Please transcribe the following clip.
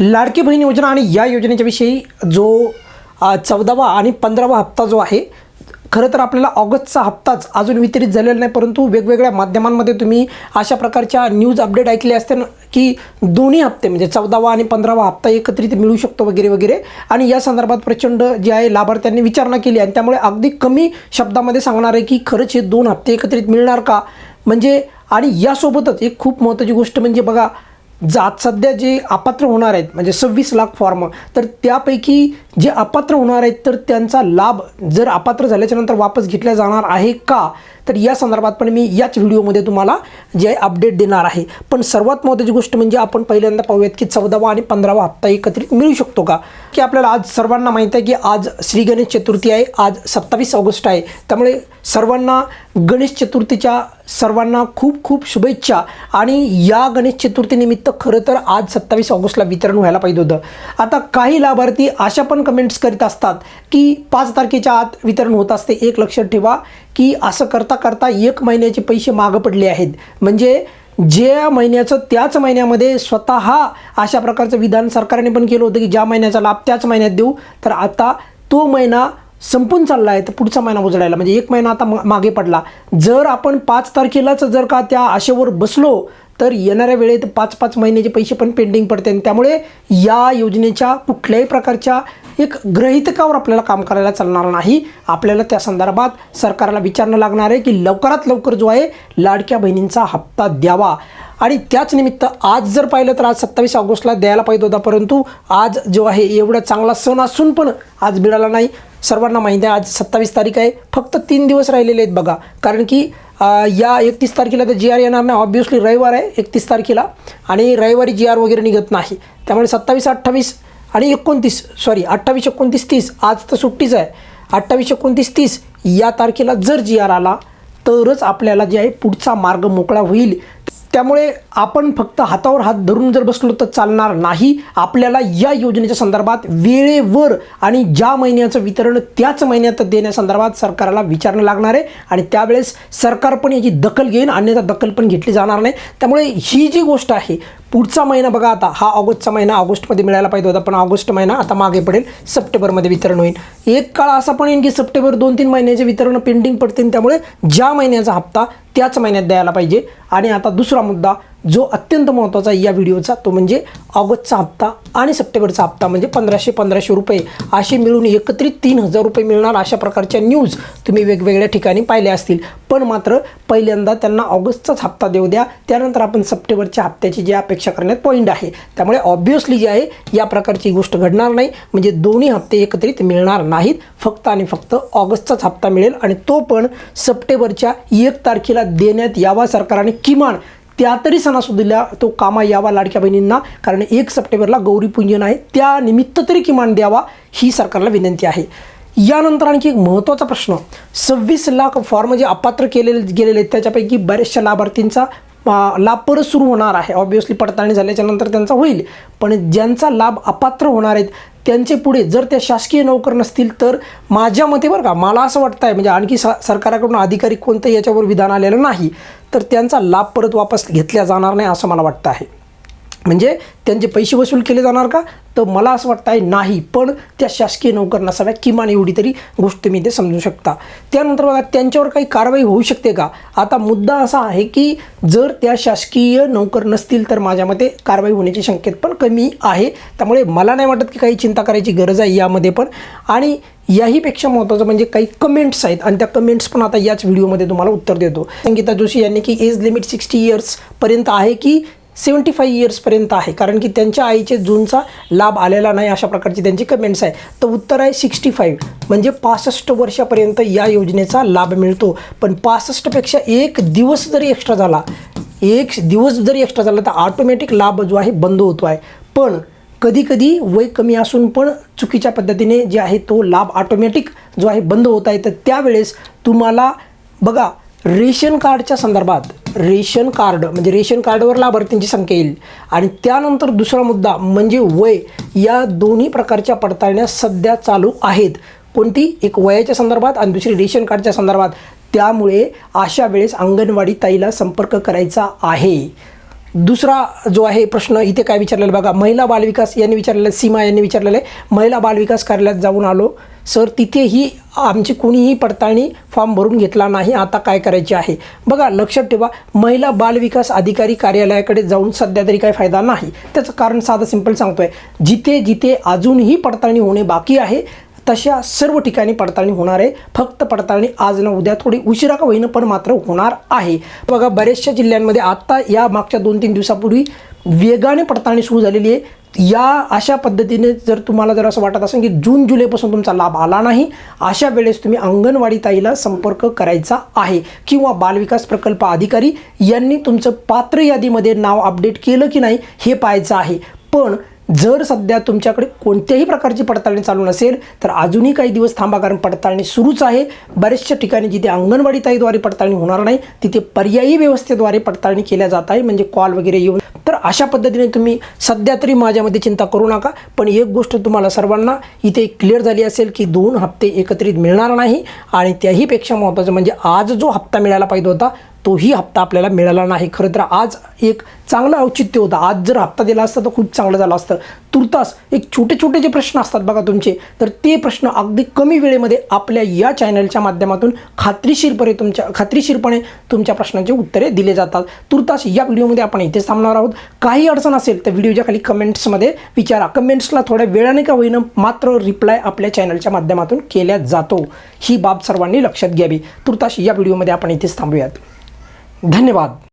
लाडकी बहीण योजना आणि या योजनेच्या विषयी जो चौदावा आणि पंधरावा हप्ता जो आहे खरं तर आपल्याला ऑगस्टचा हप्ताच अजून वितरित झालेला नाही परंतु वेगवेगळ्या माध्यमांमध्ये तुम्ही अशा प्रकारच्या न्यूज अपडेट ऐकले असते ना की दोन्ही हप्ते म्हणजे चौदावा आणि पंधरावा हप्ता एकत्रित मिळू शकतो वगैरे वगैरे. आणि या संदर्भात प्रचंड जे आहे लाभार्थ्यांनी विचारणा केली आणि त्यामुळे अगदी कमी शब्दामध्ये सांगणार आहे की खरंच हे दोन हप्ते एकत्रित मिळणार का? म्हणजे आणि यासोबतच एक खूप महत्त्वाची गोष्ट म्हणजे बघा जात सध्या जे अपात्र होणार आहेत म्हणजे सव्वीस लाख फॉर्म तर त्यापैकी जे अपात्र होणार आहेत तर त्यांचा लाभ जर अपात्र झाल्याच्यानंतर वापस घेतला जाणार आहे का? तर या संदर्भात पण मी याच व्हिडिओमध्ये तुम्हाला जे आहे अपडेट देणार आहे. पण सर्वात महत्त्वाची गोष्ट म्हणजे आपण पहिल्यांदा पाहूयात की चौदावा आणि पंधरावा हप्ता एकत्रित मिळू शकतो का? की आपल्याला आज सर्वांना माहीत आहे की आज श्री गणेश चतुर्थी आहे आज सत्तावीस ऑगस्ट आहे. त्यामुळे सर्वांना गणेश चतुर्थीच्या सर्वांना खूप खूप शुभेच्छा. आणि या गणेश चतुर्थीनिमित्त खरं तर आज सत्तावीस ऑगस्टला वितरण व्हायला पाहिजे होतं. आता काही लाभार्थी अशा पण कमेंट्स करीत असतात की पाच तारखेच्या आत वितरण होत असते. एक लक्षात ठेवा की असं करता करता एक महिन्याचे पैसे मागं पडले आहेत. म्हणजे ज्या महिन्याचं त्याच महिन्यामध्ये स्वतः अशा प्रकारचं विधान सरकारने पण केलं होतं की ज्या महिन्याचा लाभ त्याच महिन्यात देऊ. तर आता तो महिना संपून चालला आहे तर पुढचा महिना उजडायला. म्हणजे एक महिना आता मागे पडला. जर आपण पाच तारखेलाच जर का त्या आशेवर बसलो तर येणाऱ्या वेळेत पाच पाच महिन्याचे पैसे पण पेंडिंग पडते. आणि त्यामुळे या योजनेच्या कुठल्याही प्रकारच्या एक गृहितकावर आपल्याला काम करायला चालणार नाही. आपल्याला त्या संदर्भात सरकारला विचारणं लागणार आहे की लवकरात लवकर जो आहे लाडक्या बहिणींचा हप्ता द्यावा. आणि त्याच निमित्त आज जर पाहिलं तर आज सत्तावीस ऑगस्टला द्यायला पाहिजे होता परंतु आज जो आहे एवढा चांगला सण असून पण आज मिळाला नाही. सर्वांना माहिती आहे आज सत्तावीस तारीख आहे. फक्त तीन दिवस राहिलेले आहेत बघा. कारण की या एकतीस तारखेला तर जी आर येणार नाही. ऑब्वियसली रविवार आहे एकतीस तारखेला. आणि रविवारी जी आर वगैरे निघत नाही. त्यामुळे सत्तावीस अठ्ठावीस आणि एकोणतीस सॉरी अठ्ठावीस एकोणतीस तीस आज तर सुट्टीच आहे. अठ्ठावीस एकोणतीस तीस या तारखेला जर जी आर आला तरच आपल्याला जे आहे पुढचा मार्ग मोकळा होईल. त्यामुळे आपण फक्त हातावर हात धरून जर बसलो तर चालणार नाही. आपल्याला या योजनेच्या संदर्भात वेळेवर आणि ज्या महिन्याचं वितरण त्याच महिन्यात देण्यासंदर्भात सरकारला विचारणं लागणार आहे. आणि त्यावेळेस सरकार पण याची दखल घेईन अन्यथा दखल पण घेतली जाणार नाही. त्यामुळे ही जी गोष्ट आहे पुढचा महिना बघा आता. हा ऑगस्टचा महिना ऑगस्टमध्ये मिळायला पाहिजे होता पण ऑगस्ट महिना आता मागे पडेल. सप्टेंबरमध्ये वितरण होईल. एक काळ असा पण येईल की सप्टेंबर दोन तीन महिन्याचे वितरण पेंडिंग पडतील त्यामुळे ज्या महिन्याचा हप्ता त्याच महिन्यात द्यायला पाहिजे. आणि आता दुसरा मुद्दा जो अत्यंत महत्त्वाचा आहे या व्हिडिओचा तो म्हणजे ऑगस्टचा हप्ता आणि सप्टेंबरचा हप्ता म्हणजे पंधराशे पंधराशे रुपये असे मिळून एकत्रित तीन हजार रुपये मिळणार अशा प्रकारच्या न्यूज तुम्ही वेगवेगळ्या ठिकाणी पाहिल्या असतील. पण मात्र पहिल्यांदा त्यांना ऑगस्टचाच हप्ता देऊ द्या. त्यानंतर आपण सप्टेंबरच्या हप्त्याची जी अपेक्षा करण्यात पॉईंट आहे. त्यामुळे ऑब्व्हियसली जे आहे या प्रकारची गोष्ट घडणार नाही. म्हणजे दोन्ही हप्ते एकत्रित मिळणार नाहीत. फक्त आणि फक्त ऑगस्टचाच हप्ता मिळेल आणि तो पण सप्टेंबरच्या एक तारखेला देण्यात यावा सरकारने किमान त्या तरी सणासुदीला तो कामा यावा लाडक्या बहिणींना. कारण एक सप्टेंबरला गौरीपूजन आहे. त्या निमित्त तरी किमान द्यावा ही सरकारला विनंती आहे. यानंतर आणखी एक महत्त्वाचा प्रश्न. सव्वीस लाख फॉर्म जे अपात्र केलेले गेलेले आहेत त्याच्यापैकी बऱ्याचशा लाभार्थींचा लाभ परत सुरू होणार आहे. ऑब्वियसली पडताळणी झाल्याच्यानंतर त्यांचा होईल. पण ज्यांचा लाभ अपात्र होणार आहेत त्यांचे पुढे जर त्या शासकीय नोकर नसतील तर माझ्या मते बरं का मला असं वाटतं आहे म्हणजे आणखी सा सरकाराकडून अधिकारी कोणतंही याच्यावर विधान आलेलं नाही तर त्यांचा लाभ परत वापस घेतला जाणार नाही असं मला वाटतं आहे. म्हणजे त्यांचे पैसे वसूल केले जाणार का? तर मला असं वाटतं आहे नाही. पण त्या शासकीय नोकर नसाव्या किमान एवढी तरी गोष्ट मी ते समजू शकता. त्यानंतर बघा त्यांच्यावर काही कारवाई होऊ शकते का? आता मुद्दा असा आहे की जर त्या शासकीय नोकर नसतील तर माझ्या मते कारवाई होण्याची शक्यता पण कमी आहे. त्यामुळे मला नाही वाटत की काही चिंता करायची गरज आहे यामध्ये पण. आणि याहीपेक्षा महत्त्वाचं म्हणजे काही कमेंट्स आहेत आणि त्या कमेंट्स पण आता याच व्हिडिओमध्ये तुम्हाला उत्तर देतो. संगीता जोशी यांनी की एज लिमिट सिक्स्टी इयर्सपर्यंत आहे की सेवन्टी फाईव्ह इयर्सपर्यंत आहे. कारण की त्यांच्या आईचे जूनचा लाभ आलेला नाही अशा प्रकारची त्यांची कमेंट्स आहे तर उत्तर आहे सिक्स्टी फाईव्ह. म्हणजे पासष्ट वर्षापर्यंत या योजनेचा लाभ मिळतो. पण पासष्टपेक्षा एक दिवस जरी एक्स्ट्रा झाला एक दिवस जरी एक्स्ट्रा झाला तर ऑटोमॅटिक लाभ जो आहे बंद होतो आहे. पण कधीकधी वय कमी असून पण चुकीच्या पद्धतीने जे आहे तो लाभ ऑटोमॅटिक जो आहे बंद होत आहे. तर त्यावेळेस तुम्हाला बघा रेशन कार्डच्या संदर्भात रेशन कार्ड म्हणजे रेशन कार्डवर लाभार्थींची संख्या येईल. आणि त्यानंतर दुसरा मुद्दा म्हणजे वय. या दोन्ही प्रकारच्या पडताळण्या सध्या चालू आहेत. कोणती? एक वयाच्या संदर्भात आणि दुसरी रेशन कार्डच्या संदर्भात. त्यामुळे अशा वेळेस अंगणवाडी ताईला संपर्क करायचा आहे. दुसरा जो आहे प्रश्न इथे काय विचारलेला बघा. महिला बालविकास यांनी विचारलेला आहे, सीमा यांनी विचारलेलं आहे. महिला बालविकास कार्यालयात जाऊन आलो. सर तिथेही आमची कोणीही पडताळणी फॉर्म भरून घेतला नाही. आता काय करायचे आहे? बघा लक्षात ठेवा महिला बालविकास अधिकारी कार्यालयाकडे जाऊन सध्या तरी काही फायदा नाही. त्याचं कारण साधं सिंपल सांगतोय. जिथे जिथे अजूनही पडताळणी होणे बाकी आहे तशा सर्व ठिकाणी पडताळणी होणार आहे. फक्त पडताळणी आज ना उद्या थोडी उशिरा का होईना पण मात्र होणार आहे. बघा बऱ्याचशा जिल्ह्यांमध्ये आत्ता या मागच्या दोन तीन दिवसापूर्वी वेगाने पडताळणी सुरू झालेली आहे. या अशा पद्धतीने जर तुम्हाला जर असं वाटत असेल की जून जुलैपासून तुमचा लाभ आला नाही अशा वेळेस तुम्ही अंगणवाडी ताईला संपर्क करायचा आहे. किंवा बालविकास प्रकल्प अधिकारी यांनी तुमचं पात्र यादीमध्ये नाव अपडेट केलं की नाही हे पाहायचं आहे. पण जर सध्या तुमच्याकडे कोणत्याही प्रकारची पडताळणी चालू नसेल तर अजूनही काही दिवस थांबा कारण पडताळणी सुरूच आहे. बऱ्याचशा ठिकाणी जिथे अंगणवाडी ताईद्वारे पडताळणी होणार नाही तिथे पर्यायी व्यवस्थेद्वारे पडताळणी केल्या जात आहे म्हणजे कॉल वगैरे येऊन. तर अशा पद्धतीने तुम्ही सध्या तरी माझ्यामध्ये चिंता करू नका पण एक गोष्ट तुम्हाला सर्वांना इथे क्लिअर झाली असेल की दोन हप्ते एकत्रित मिळणार नाही आणि त्याहीपेक्षा महत्त्वाचं म्हणजे आज जो हप्ता मिळायला पाहिजे होता तोही हप्ता आपल्याला मिळाला नाही. खरं तर आज एक चांगलं औचित्य होतं. आज जर हप्ता दिला असता तर खूप चांगलं झालं असतं. तुर्तास एक छोटे छोटे जे प्रश्न असतात बघा तुमचे तर ते प्रश्न अगदी कमी वेळेमध्ये आपल्या या चॅनलच्या माध्यमातून खात्रीशीरपणे तुमच्या खात्रीशीरपणे तुमच्या प्रश्नांची उत्तरे दिले जातात. तुर्तास या व्हिडिओमध्ये आपण इथे थांबणार आहोत. काही अडचण असेल तर व्हिडिओच्या खाली कमेंट्समध्ये विचारा. कमेंट्सला थोड्या वेळाने का होईना मात्र रिप्लाय आपल्या चॅनलच्या माध्यमातून केल्या जातो. ही बाब सर्वांनी लक्षात घ्यावी. तुर्तास या व्हिडिओमध्ये आपण इथेच थांबूयात. धन्यवाद.